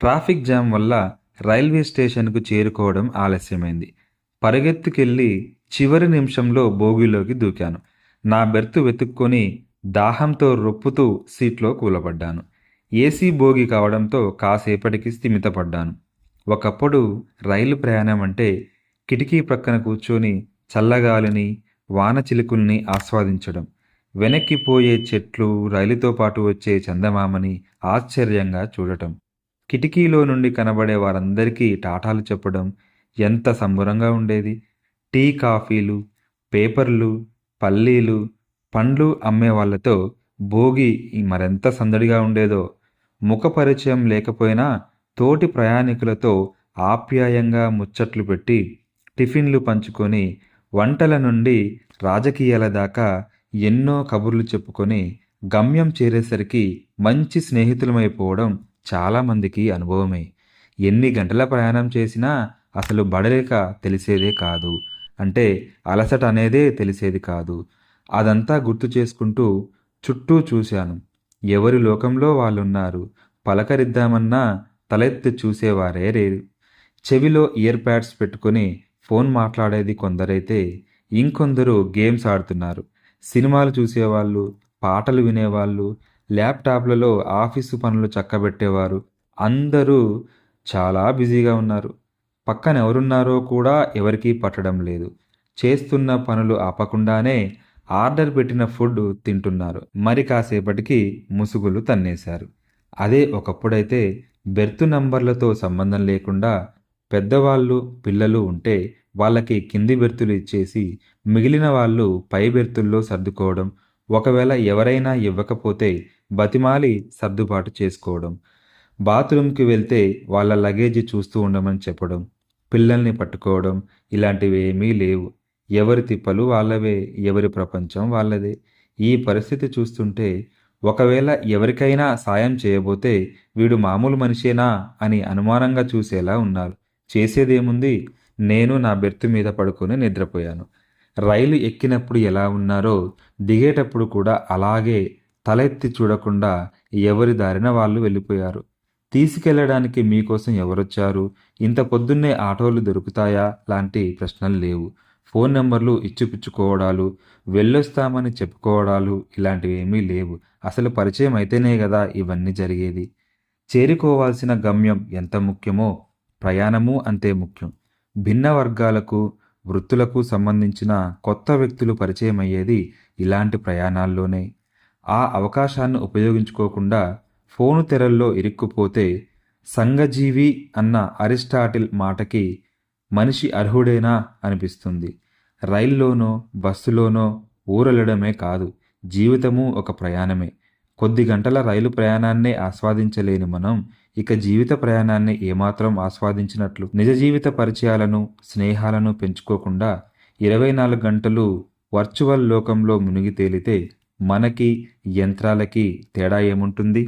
Traffic jam వల్ల railway స్టేషన్కు చేరుకోవడం ఆలస్యమైంది. పరిగెత్తుకెళ్ళి చివరి నిమిషంలో బోగిలోకి దూకాను. నా బెర్త్ వెతుక్కొని దాహంతో రొప్పుతూ సీట్లో కూలబడ్డాను. ఏసీ బోగి కావడంతో కాసేపటికి స్థిమితపడ్డాను. ఒకప్పుడు రైలు ప్రయాణం అంటే కిటికీ ప్రక్కన కూర్చొని చల్లగాలిని వాన చిలుకుల్ని ఆస్వాదించడం. వెనక్కిపోయే చెట్లు రైలుతో పాటు వచ్చే చందమామని ఆశ్చర్యంగా చూడటం. కిటికీలో నుండి కనబడే వారందరికీ టాటాలు చెప్పడం ఎంత సంబరంగా ఉండేది. టీ కాఫీలు పేపర్లు పల్లీలు పండ్లు అమ్మే వాళ్ళతో భోగి మరెంత సందడిగా ఉండేదో. ముఖ పరిచయం లేకపోయినా తోటి ప్రయాణికులతో ఆప్యాయంగా ముచ్చట్లు పెట్టి టిఫిన్లు పంచుకొని వంటల నుండి రాజకీయాల దాకా ఎన్నో కబుర్లు చెప్పుకొని గమ్యం చేరేసరికి మంచి స్నేహితులమైపోవడం చాలామందికి అనుభవమే. ఎన్ని గంటల ప్రయాణం చేసినా అసలు బడలేక తెలిసేదే కాదు. అంటే అలసట అనేదే తెలిసేది కాదు. అదంతా గుర్తు చేసుకుంటూ చుట్టూ చూశాను. ఎవరి లోకంలో వాళ్ళున్నారు? పలకరిద్దామన్నా తలెత్తి చూసేవారే లేరు. చెవిలో ఇయర్ ప్యాడ్స్ పెట్టుకొని ఫోన్ మాట్లాడేది కొందరైతే ఇంకొందరు గేమ్స్ ఆడుతున్నారు. సినిమాలు చూసేవాళ్ళు పాటలు వినేవాళ్ళు ల్యాప్టాప్లలో ఆఫీసు పనులు చక్కబెట్టేవారు. అందరూ చాలా బిజీగా ఉన్నారు. పక్కన ఎవరున్నారో కూడా ఎవరికీ పట్టడం లేదు. చేస్తున్న పనులు ఆపకుండానే ఆర్డర్ పెట్టిన ఫుడ్ తింటున్నారు. మరి కాసేపటికి ముసుగులు తన్నేశారు. అదే ఒకప్పుడైతే బెర్త్ నంబర్లతో సంబంధం లేకుండా పెద్దవాళ్ళు పిల్లలు ఉంటే వాళ్ళకి కింది బెర్తులు ఇచ్చేసి మిగిలిన వాళ్ళు పై బెర్తుల్లో సర్దుకోవడం. ఒకవేళ ఎవరైనా ఇవ్వకపోతే బతిమాలి సర్దుబాటు చేసుకోవడం. బాత్రూమ్కి వెళ్తే వాళ్ళ లగేజ్ చూస్తూ ఉండమని చెప్పడం. పిల్లల్ని పట్టుకోవడం. ఇలాంటివి ఏమీ లేవు. ఎవరి తిప్పలు వాళ్ళవే. ఎవరి ప్రపంచం వాళ్ళదే. ఈ పరిస్థితి చూస్తుంటే ఒకవేళ ఎవరికైనా సాయం చేయబోతే వీడు మామూలు మనిషేనా అని అనుమానంగా చూసేలా ఉన్నారు. చేసేదేముంది? నేను నా బెర్త్ మీద పడుకొని నిద్రపోయాను. రైలు ఎక్కినప్పుడు ఎలా ఉన్నారో దిగేటప్పుడు కూడా అలాగే తలెత్తి చూడకుండా ఎవరి దారిన వాళ్ళు వెళ్ళిపోయారు. తీసుకెళ్ళడానికి మీకోసం ఎవరొచ్చారు? ఇంత పొద్దున్నే ఆటోలు దొరుకుతాయా? లాంటి ప్రశ్నలు లేవు. ఫోన్ నెంబర్లు ఇచ్చిపుచ్చుకోవడాలు వెళ్ళొస్తామని చెప్పుకోవడాలు ఇలాంటివి ఏమీ లేవు. అసలు పరిచయం అయితేనే కదా ఇవన్నీ జరిగేది. చేరుకోవాల్సిన గమ్యం ఎంత ముఖ్యమో ప్రయాణము అంతే ముఖ్యం. భిన్న వర్గాలకు వృత్తులకు సంబంధించిన కొత్త వ్యక్తులు పరిచయం అయ్యేది ఇలాంటి ప్రయాణాల్లోనే. ఆ అవకాశాన్ని ఉపయోగించుకోకుండా ఫోను తెరల్లో ఇరుక్కుపోతే సంఘజీవి అన్న అరిస్టాటిల్ మాటకి మనిషి అర్హుడేనా అనిపిస్తుంది. రైల్లోనో బస్సులోనో ఊరెళ్ళడమే కాదు జీవితము ఒక ప్రయాణమే. కొద్ది గంటల రైలు ప్రయాణాన్నే ఆస్వాదించలేని మనం ఇక జీవిత ప్రయాణాన్ని ఏమాత్రం ఆస్వాదించినట్లు నిజ జీవిత పరిచయాలను స్నేహాలను పెంచుకోకుండా ఇరవై నాలుగు గంటలు వర్చువల్ లోకంలో మునిగి తేలితే మనకి యంత్రాలకి తేడా ఏముంటుంది?